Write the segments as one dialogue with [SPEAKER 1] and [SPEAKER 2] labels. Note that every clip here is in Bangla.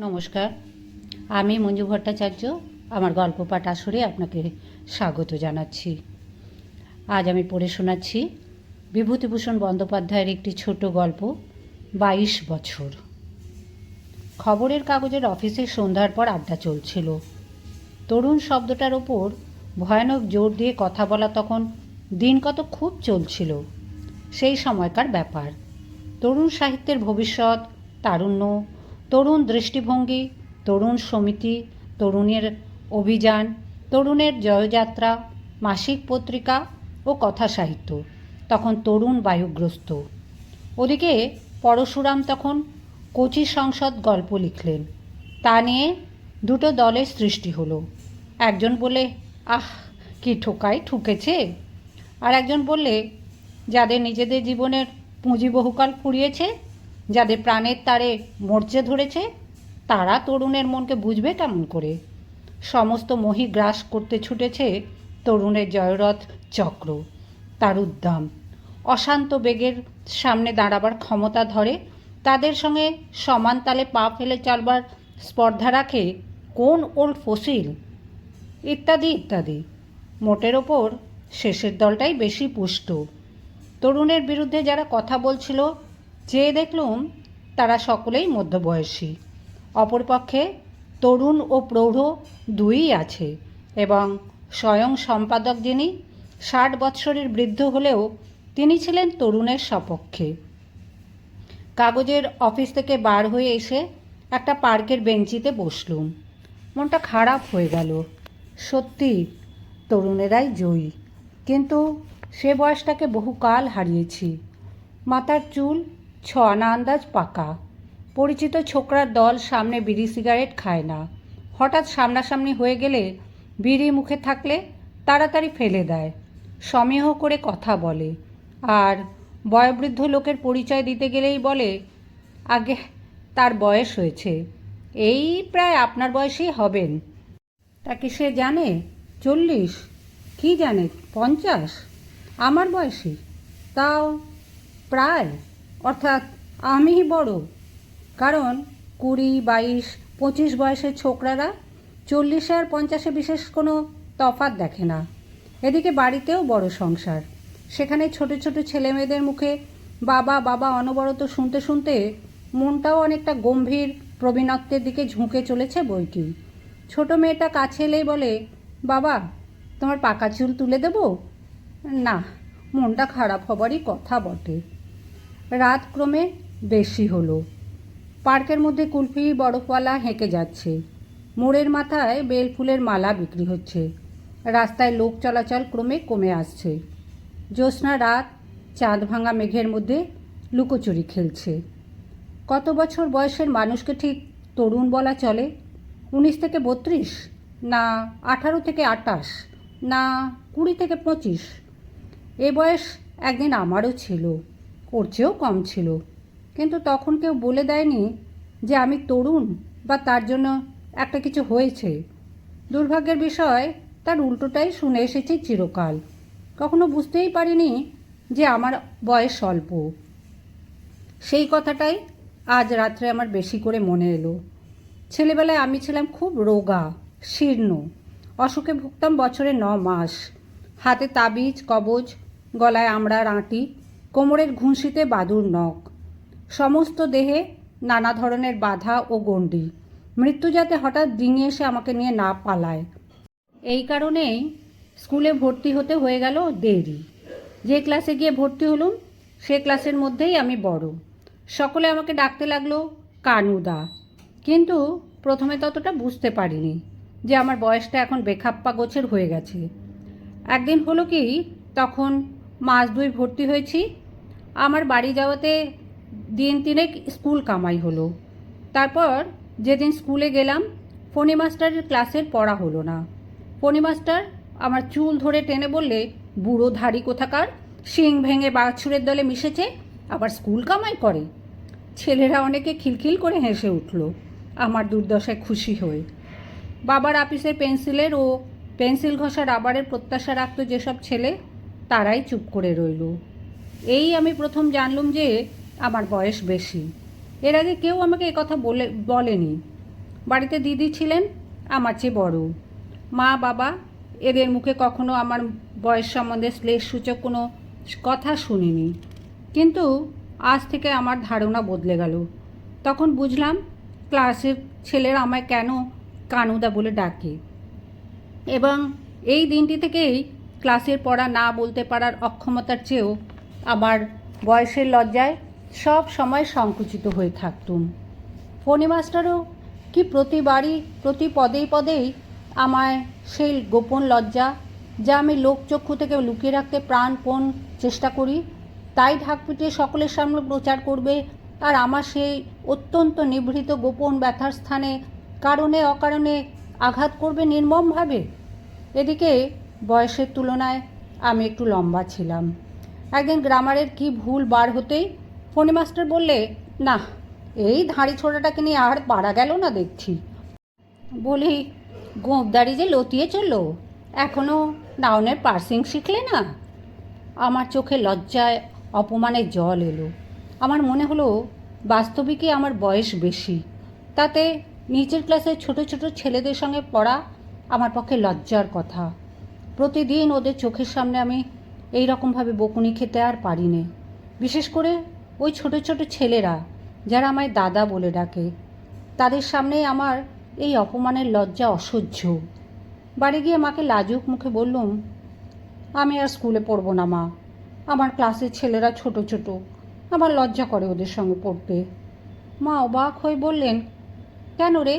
[SPEAKER 1] নমস্কার। আমি মঞ্জু ভট্টাচার্য, আমার গল্প পাঠ আসরে আপনাকে স্বাগত জানাচ্ছি। আজ আমি পড়ে শোনাচ্ছি বিভূতিভূষণ বন্দ্যোপাধ্যায়ের একটি ছোট গল্প, বাইশ বছর। খবরের কাগজের অফিসে সন্ধ্যার পর আড্ডা চলছিল। তরুণ শব্দটার ওপর ভয়ানক জোর দিয়ে কথা বলা তখন দিন কত খুব চলছিল। সেই সময়কার ব্যাপার। তরুণ সাহিত্যের ভবিষ্যৎ, তারুণ্য তরুণ দৃষ্টিভঙ্গি, তরুণ সমিতি, তরুণের অভিযান, তরুণের জয়যাত্রা, মাসিক পত্রিকা ও কথা সাহিত্য। তখন তরুণ বায়ুগ্রস্ত। ওদিকে পরশুরাম তখন কোচি সংসদ গল্প লিখলেন। তা নিয়ে দুটো দলের সৃষ্টি হলো। একজন বলে আহ, কি ঠোকাই ঠুকেছে? আর একজন বললে, যাদের নিজেদের জীবনের পুঁজি বহুকাল ফুরিয়েছে যাদের প্রাণের তারে মরচে ধরেছে, তারা তরুণের মনকে বুঝবে কেমন করে। সমস্ত মহি গ্রাস করতে ছুটেছে তরুণের জয়রথ চক্র। তার উদ্দাম অশান্ত বেগের সামনে দাঁড়াবার ক্ষমতা ধরে, তাদের সঙ্গে সমান তালে পা ফেলে চলবার স্পর্ধা রাখে কোন ওল্ড ফসিল? ইত্যাদি ইত্যাদি। মোটের ওপর শেষের দলটাই বেশি পুষ্ট। তরুণের বিরুদ্ধে যারা কথা বলছিল চেয়ে দেখলুম, তারা সকলেই মধ্যবয়সী। অপরপক্ষে তরুণ ও প্রৌঢ় দুইই আছে এবং স্বয়ং সম্পাদক যিনি, ষাট বৎসরের বৃদ্ধ হলেও তিনি ছিলেন তরুণের সপক্ষে। কাগজের অফিস থেকে বার হয়ে এসে একটা পার্কের বেঞ্চিতে বসলুম। মনটা খারাপ হয়ে গেল। সত্যি, তরুণেরাই জয়ী। কিন্তু সে বয়সটাকে বহুকাল হারিয়েছি। মাথার চুল ছ আনা আন্দাজ পাকা। পরিচিত ছোকরার দল সামনে বিড়ি সিগারেট খায় না। হঠাৎ সামনাসামনি হয়ে গেলে বিড়ি মুখে থাকলে তাড়াতাড়ি ফেলে দেয়, সমেহ করে কথা বলে। আর বয়োবৃদ্ধ লোকের পরিচয় দিতে গেলেই বলে, আগে তার বয়স হয়েছে। এই প্রায় আপনার বয়সেই হবেন। তাকে সে জানে? চল্লিশ? কি জানে? পঞ্চাশ? আমার বয়সী? তাও প্রায়। অর্থাৎ আমিই বড়। কারণ কুড়ি, বাইশ, পঁচিশ বয়সের ছোকরারা চল্লিশে আর পঞ্চাশে বিশেষ কোনো তফাৎ দেখে না। এদিকে বাড়িতেও বড় সংসার। সেখানে ছোট ছোট ছেলেমেয়েদের মুখে বাবা বাবা অনবরত শুনতে শুনতে মনটাও অনেকটা গম্ভীর প্রবীণত্বের দিকে ঝুঁকে চলেছে বইটি। ছোট মেয়েটা কাছে এলেই বলে, বাবা, তোমার পাকা চুল তুলে দেবো? না, মনটা খারাপ হবারই কথা বটে। রাত ক্রমে বেশি হলো। পার্কের মধ্যে কুলফি, বরফওয়ালা হেঁকে যাচ্ছে। মোড়ের মাথায় বেলফুলের মালা বিক্রি হচ্ছে। রাস্তায় লোক চলাচল ক্রমে কমে আসছে। জ্যোৎস্না রাত, চাঁদ ভাঙা মেঘের মধ্যে লুকোচুরি খেলছে। কত বছর বয়সের মানুষকে ঠিক তরুণ বলা চলে? উনিশ থেকে বত্রিশ? না, আঠারো থেকে আটাশ না, কুড়ি থেকে পঁচিশ? এ বয়স একদিন আমারও ছিল। ওর চেয়েও কম ছিল। কিন্তু তখন কেউ বলে দেয়নি যে আমি তরুণ বা তার জন্য একটা কিছু হয়েছে। দুর্ভাগ্যের বিষয়, তার উল্টোটাই শুনে এসেছি চিরকাল। কখনো বুঝতেই পারিনি যে আমার বয়স অল্প। সেই কথাটাই আজ রাত্রে আমার বেশি করে মনে এলো। ছেলেবেলায় আমি ছিলাম খুব রোগা, শীর্ণ, অসুখে ভুগতাম বছরে ন মাস। হাতে তাবিজ, কবজ, গলায় আমড়ার আঁটি কোমরের ঘুষিতে বাদুর নখ। সমস্ত দেহে নানা ধরনের বাধা ও গণ্ডি। মৃত্যু যাতে হঠাৎ ডিঙিয়ে এসে আমাকে নিয়ে না পালায়। এই কারণেই স্কুলে ভর্তি হতে হয়ে গেল দেরি। যে ক্লাসে গিয়ে ভর্তি হলুম, সে ক্লাসের মধ্যেই আমি বড়। সকলে আমাকে ডাকতে লাগল, কানুদা। কিন্তু প্রথমে ততটা বুঝতে পারিনি যে আমার বয়সটা এখন বেখাপ্পা গোছের হয়ে গেছে। একদিন হলো কি, তখন মাস দুই ভর্তি হয়েছি। আমার বাড়ি যাওয়াতে দিন তিনেক স্কুল কামাই হলো। তারপর যেদিন স্কুলে গেলাম, ফণি মাস্টারের ক্লাসের পড়া হলো না। ফণি মাস্টার আমার চুল ধরে টেনে বললে, বুড়ো ধাড়ি কোথাকার? শিং ভেঙে বাছুরের দলে মিশেছে, আবার স্কুল কামাই করে? ছেলেরা অনেকে খিলখিল করে হেসে উঠল, আমার দুর্দশায় খুশি হয়ে। বাবার আপিসের পেন্সিলের ও পেন্সিল ঘষা রাবারের প্রত্যাশা রাখতো যেসব ছেলে তারাই চুপ করে রইল। এই আমি প্রথম জানলুম যে আমার বয়স বেশি। এর আগে কেউ আমাকে কথা বলে, বলেনি। বাড়িতে দিদি ছিলেন, আমার চেয়ে বড়। মা, বাবা, এদের মুখে কখনো আমার বয়স সম্বন্ধে শ্লেষসূচক কোনো কথা শুনিনি। কিন্তু আজ থেকে আমার ধারণা বদলে গেল। তখন বুঝলাম ক্লাসের ছেলেরা আমায় কেন কানুদা বলে ডাকে। এবং এই দিনটি থেকেই ক্লাসের পড়া না বলতে পারার অক্ষমতার চেয়েও আমার বয়সের লজ্জায় সব সময় সংকুচিত হয়ে থাকতুম। ফণি মাস্টারও কি প্রতিবারই, প্রতি পদেই পদেই আমায় সেই গোপন লজ্জা, যা আমি লোকচক্ষু থেকে লুকিয়ে রাখতে প্রাণপণ চেষ্টা করি, তাই ঢাক পিটিয়ে সকলের সামনে প্রচার করবে, আর আমার সেই অত্যন্ত নিভৃত গোপন ব্যথার স্থানে কারণে অকারণে আঘাত করবে নির্মমভাবে? এদিকে বয়সের তুলনায় আমি একটু লম্বা ছিলাম। একদিন গ্রামারের কি ভুল বার হতেই ফণি মাস্টার বললে, না, এই ধাড়ি ছোড়াটাকে নিয়ে আর পারা গেল না দেখছি। বলি গোঁপদারি যে লতিয়ে চলল এখনও ডাউনের পার্সিং শিখলে না? আমার চোখে লজ্জায় অপমানের জল এলো। আমার মনে হলো বাস্তবিকই আমার বয়স বেশি। তাতে নিচের ক্লাসের ছোট ছোট ছেলেদের সঙ্গে পড়া আমার পক্ষে লজ্জার কথা। প্রতিদিন ওদের চোখের সামনে আমি এই রকমভাবে বকুনি খেতে আর পারি নে বিশেষ করে ওই ছোট ছোট ছেলেরা, যারা আমায় দাদা বলে ডাকে, তাদের সামনে আমার এই অপমানের লজ্জা অসহ্য। বাড়ি গিয়ে মাকে লাজুক মুখে বললুম, আমি আর স্কুলে পড়ব না মা। আমার ক্লাসের ছেলেরা ছোট ছোট আমার লজ্জা করে ওদের সঙ্গে পড়তে। মা অবাক হয়ে বললেন, কেন রে?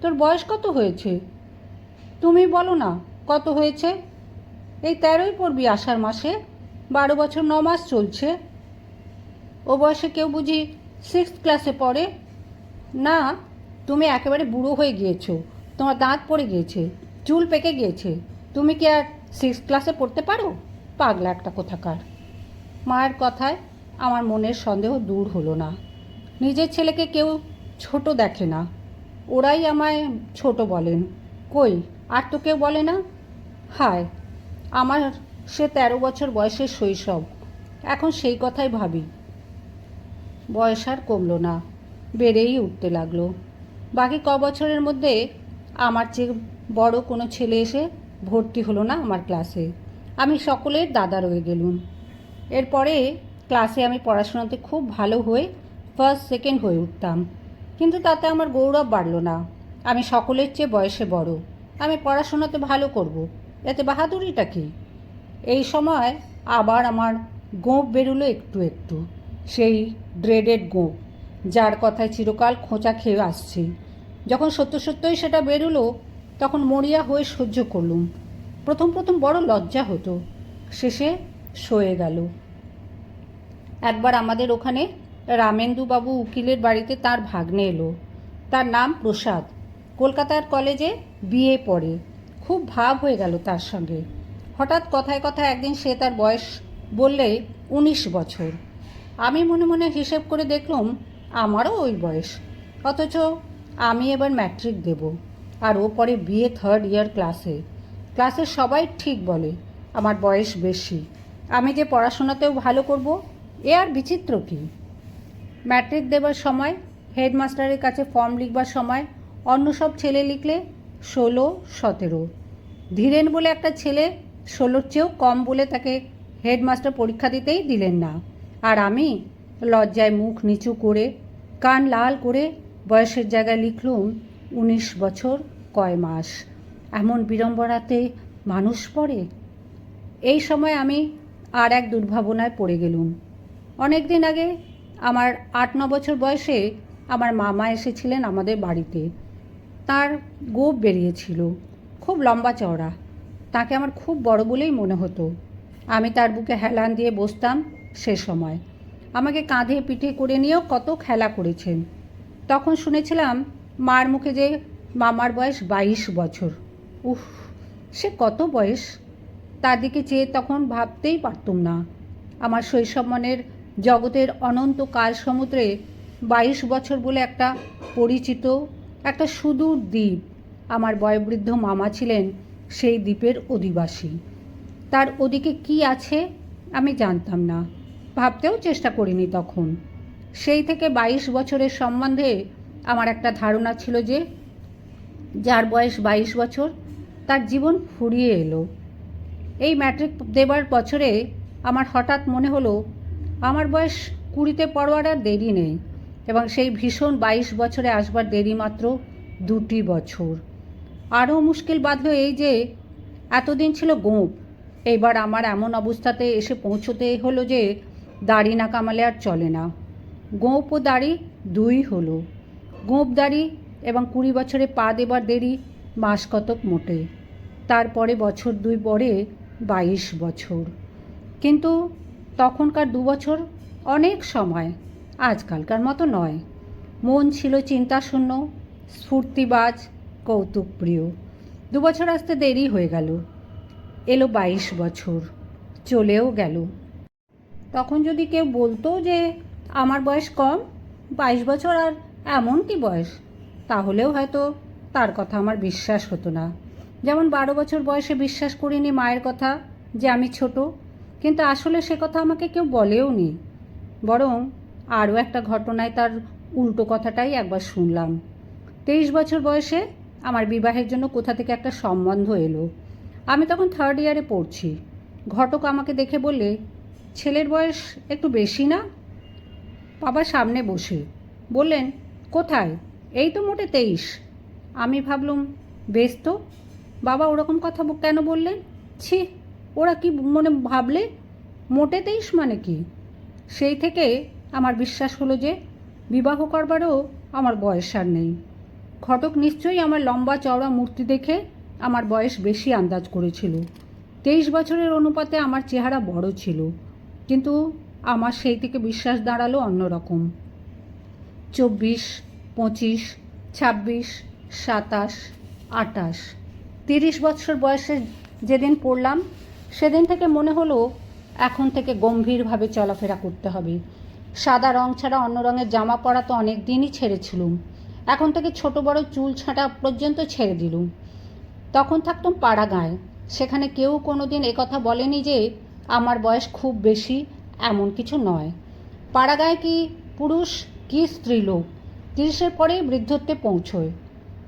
[SPEAKER 1] তোর বয়স কত হয়েছে? তুমি বলো না, কত হয়েছে? এই তেরোই পড়বি আষাঢ় মাসে বারো বছর ন মাস চলছে। ও বয়সে কেউ বুঝি সিক্স ক্লাসে পড়ে? না, তুমি একেবারে বুড়ো হয়ে গিয়েছো, তোমার দাঁত পড়ে গিয়েছে, চুল পেকে গিয়েছে, তুমি কি আর সিক্স ক্লাসে পড়তে পারো? পাগলা একটা কোথাকার। মায়ের কথায় আমার মনের সন্দেহ দূর হলো না। নিজের ছেলেকে কেউ ছোট দেখে না। ওরাই আমায় ছোট বলেন। কই, আর তো কেউ বলে না? হায় আমার সে তেরো বছর বয়সের শৈশব। এখন সেই কথাই ভাবি। বয়স আর কমলো না, বেড়েই উঠতে লাগল। বাকি ক বছরের মধ্যে আমার চেয়ে বড় কোনো ছেলে এসে ভর্তি হলো না আমার ক্লাসে। আমি সকলের দাদা রয়ে গেলুম। এরপরে ক্লাসে আমি পড়াশোনাতে খুব ভালো হয়ে ফার্স্ট সেকেন্ড হয়ে উঠতাম। কিন্তু তাতে আমার গৌরব বাড়ল না। আমি সকলের চেয়ে বয়সে বড়। আমি পড়াশোনাতে ভালো করব। এতে বাহাদুরিটা কি? এই সময় আবার আমার গোঁপ বেরোলো একটু একটু, সেই ড্রেডেড গোঁপ যার কথায় চিরকাল খোঁচা খেয়ে আসছি। যখন সত্য সত্যই সেটা বেরোলো, তখন মরিয়া হয়ে সহ্য করলুম। প্রথম প্রথম বড় লজ্জা হতো। শেষে সয়ে গেল। একবার আমাদের ওখানে রামেন্দুবাবু উকিলের বাড়িতে তার ভাগ্নে এলো। তার নাম প্রসাদ। কলকাতার কলেজে বিয়ে পড়ে। খুব ভাব হয়ে গেল তার সঙ্গে। হঠাৎ কথায় কথায় একদিন সে তার বয়স বললে উনিশ বছর। আমি মনে মনে হিসেব করে দেখলাম, আমারও ওই বয়স। অথচ আমি এবার ম্যাট্রিক দেব, আর ও পরে বিয়ে থার্ড ইয়ার ক্লাসে ক্লাসের সবাই ঠিক বলে, আমার বয়স বেশি। আমি যে পড়াশোনাতেও ভালো করব, এ আর বিচিত্র কী? ম্যাট্রিক দেবার সময় হেডমাস্টারের কাছে ফর্ম লিখবার সময়, অন্য সব ছেলে লিখলে ষোলো, সতেরো। ধীরেন বলে একটা ছেলে, ষোলোর চেয়েও কম বলে তাকে হেডমাস্টার পরীক্ষা দিতেই দিলেন না। আর আমি লজ্জায় মুখ নিচু করে, কান লাল করে বয়সের জায়গায় লিখলুম, উনিশ বছর কয় মাস। এমন বিড়ম্বনাতে মানুষ পড়ে? এই সময় আমি আর এক দুর্ভাবনায় পড়ে গেলুম। অনেক দিন আগে আমার আট, ন বছর বয়সে আমার মামা এসেছিলেন আমাদের বাড়িতে। তার গোপ বেরিয়েছিল, খুব লম্বা চওড়া। তাকে আমার খুব বড় বলেই মনে হতো। আমি তার বুকে হেলান দিয়ে বসতাম সে সময়। আমাকে কাঁধে পিঠে করে নিয়েও কত খেলা করেছেন। তখন শুনেছিলাম মার মুখে যে মামার বয়স বাইশ বছর। উফ, সে কত বয়স? তার দিকে চেয়ে তখন ভাবতেই পারতুম না। আমার শৈশব মনের জগতের অনন্ত কাল সমুদ্রে বাইশ বছর বলে একটা পরিচিত একটা সুদূর দ্বীপ। আমার বয়োবৃদ্ধ মামা ছিলেন সেই দ্বীপের অধিবাসী। তার ওদিকে কি আছে আমি জানতাম না। ভাবতেও চেষ্টা করিনি তখন। সেই থেকে বাইশ বছরের সম্বন্ধে আমার একটা ধারণা ছিল যে, যার বয়স বাইশ বছর, তার জীবন ফুরিয়ে এলো। এই ম্যাট্রিক দেবার বছরে আমার হঠাৎ মনে হলো, আমার বয়স কুড়িতে পড়বার আর দেরি নেই। এবং সেই ভীষণ বাইশ বছরে আসবার দেরি মাত্র দুটি বছর। আরও মুশকিল বাঁধলো এই যে, এতদিন ছিল গোঁপ এইবার আমার এমন অবস্থাতে এসে পৌঁছতে হলো যে, দাড়ি না কামালে আর চলে না। গোঁপ ও দাড়ি দুই হলো। গোঁপ দাড়ি এবং কুড়ি বছরে পা দেবার দেরি মাস কতক মোটে। তারপরে বছর দুই পরে বাইশ বছর। কিন্তু তখনকার দু বছর অনেক সময়। আজকালকার মতো নয়। মন ছিল চিন্তাশূন্য, স্ফূর্তিবাজ, কৌতুকপ্রিয়। দু বছর আসতে দেরি হয়ে গেল। এলো বাইশ বছর, চলেও গেল। তখন যদি কেউ বলতো যে আমার বয়স কম, বাইশ বছর আর এমন কি বয়স? তাহলেও হয়তো তার কথা আমার বিশ্বাস হতো না। যেমন বারো বছর বয়সে বিশ্বাস করিনি মায়ের কথা যে আমি ছোট, কিন্তু আসলে সে কথা আমাকে কেউ বলেও নি বরং আরও একটা ঘটনায় তার উল্টো কথাটাই একবার শুনলাম। তেইশ বছর বয়সে আমার বিবাহের জন্য কোথা থেকে একটা সম্বন্ধ এলো। আমি তখন থার্ড ইয়ারে পড়ছি। ঘটক আমাকে দেখে বললে, ছেলের বয়স একটু বেশি না? বাবা সামনে বসে। বললেন, কোথায়? এই তো মোটে তেইশ। আমি ভাবলুম, বেশ তো। বাবা ওরকম কথা কেন বললেন? ছি, ওরা কি মনে ভাবলে? মোটে তেইশ মানে কি? সেই থেকে আমার বিশ্বাস হলো যে বিবাহ করবারও আমার বয়স আর নেই। ঘটক নিশ্চয়ই আমার লম্বা চওড়া মূর্তি দেখে আমার বয়স বেশি আন্দাজ করেছিল। তেইশ বছরের অনুপাতে আমার চেহারা বড় ছিল, কিন্তু আমার সেই থেকে বিশ্বাস দাঁড়াল অন্যরকম। চব্বিশ, পঁচিশ, ছাব্বিশ, সাতাশ, আটাশ। তিরিশ বছর বয়সে যেদিন পড়লাম, সেদিন থেকে মনে হলো এখন থেকে গম্ভীরভাবে চলাফেরা করতে হবে। সাদা রং ছাড়া অন্য রঙের জামা পরা তো অনেক দিনই ছেড়েছিলুম। এখন থেকে ছোট বড় চুল ছাঁটা পর্যন্ত ছেড়ে দিলুম। তখন থাকতাম পাড়া গাঁয়ে সেখানে কেউ কোনো দিন একথা বলেনি যে, আমার বয়স খুব বেশি, এমন কিছু নয়। পাড়া কি পুরুষ, কি স্ত্রীলোক, তিরিশের পরে বৃদ্ধত্বে পৌঁছয়।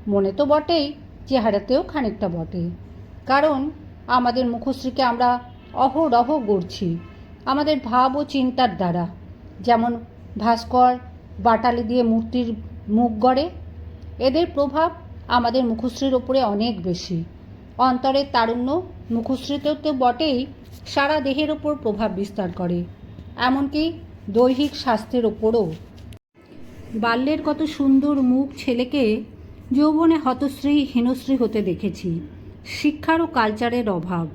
[SPEAKER 1] মনে তো বটেই, চেহারাতেও খানিকটা বটে। কারণ, আমাদের মুখশ্রীকে আমরা অহরহ গড়ছি। আমাদের ভাব ও চিন্তার দ্বারা। যেমন ভাস্কর, বাটালি দিয়ে মূর্তির মুখ গড়ে। এদের প্রভাব আমাদের মুখশ্রীর ওপরে অনেক বেশি। অন্তরের তারুণ্য মুখশ্রীতেও তো বটেই, সারা দেহের ওপর প্রভাব বিস্তার করে। এমনকি দৈহিক স্বাস্থ্যের ওপরও। বাল্যের কত সুন্দর মুখ ছেলেকে যৌবনে হতশ্রী, হীনশ্রী হতে দেখেছি। শিক্ষার ও কালচারের অভাব।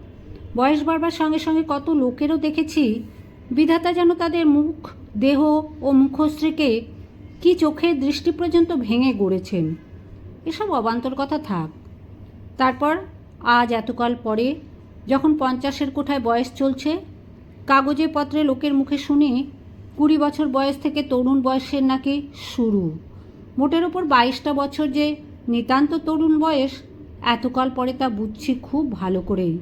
[SPEAKER 1] বয়স বাড়বার সঙ্গে সঙ্গে কত লোকেরও দেখেছি, বিধাতা যেন তাদের মুখ দেহ ও মুখশ্রীকে কি চোখের দৃষ্টি পর্যন্ত ভেঙে গড়েছেন? এসব অবান্তর কথা থাক। তারপর আজ এতকাল পরে যখন পঞ্চাশের কোঠায় বয়স চলছে, কাগজে পত্রে লোকের মুখে শুনি কুড়ি বছর বয়স থেকে তরুণ বয়সের নাকি শুরু। মোটের ওপর বাইশটা বছর যে নিতান্ত তরুণ বয়স, এতকাল পরে তা বুঝছি খুব ভালো করেই,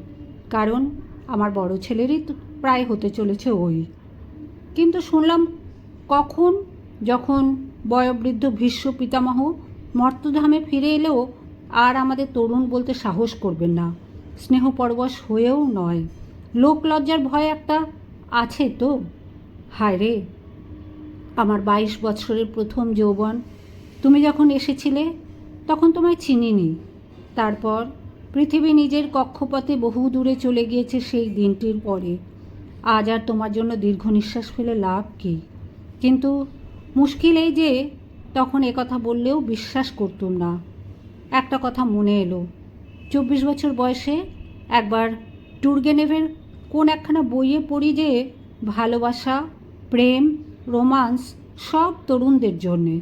[SPEAKER 1] কারণ আমার বড় ছেলেরই প্রায় হতে চলেছে ওই। কিন্তু শুনলাম কখন যখন বয়োবৃদ্ধ ভীষ্ম পিতামহ মর্তধামে ফিরে এলেও আর আমাদের তরুণ বলতে সাহস করবেন না। স্নেহ পরবশ হয়েও নয়। লোক লজ্জার ভয় একটা আছে তো? হায় রে! আমার বাইশ বছরের প্রথম যৌবন। তুমি যখন এসেছিলে, তখন তোমায় চিনিনি। তারপর পৃথিবী নিজের কক্ষপথে বহু দূরে চলে গিয়েছে সেই দিনটির পরে। আজ আর তোমার জন্য দীর্ঘ নিঃশ্বাস ফেলে লাভ কী? কিন্তু মুশকিল এই যে, তখন এ কথা বললেও বিশ্বাস করতুম না। একটা কথা মনে এলো, চব্বিশ বছর বয়সে একবার টুরগেনেভের কোন একখানা বইয়ে পড়ি যে, ভালোবাসা, প্রেম, রোমান্স সব তরুণদের জন্যে।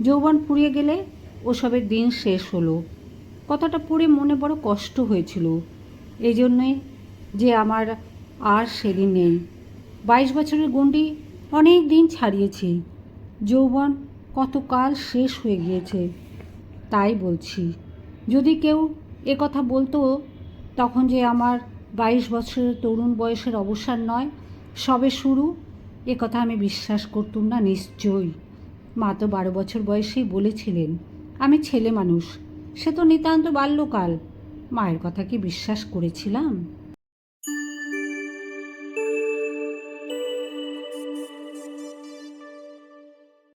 [SPEAKER 1] যৌবন ফুরিয়ে গেলে ওসবের দিন শেষ হলো। কথাটা পড়ে মনে বড় কষ্ট হয়েছিল। এই জন্যই যে আমার আর সেদিন নেই। বাইশ বছরের গণ্ডি অনেক দিন ছাড়িয়েছি। যৌবন কতকাল শেষ হয়ে গিয়েছে, তাই বলছি। যদি কেউ এ কথা বলতো, তখন যে আমার বাইশ বছরের তরুণ বয়সের অবসান নয়, সবে শুরু, এ কথা আমি বিশ্বাস করতুম না নিশ্চয়ই। মা তো বারো বছর বয়সেই বলেছিলেন, আমি ছেলে মানুষ, সে তো নিতান্ত বাল্যকাল। মায়ের কথা কি বিশ্বাস করেছিলাম?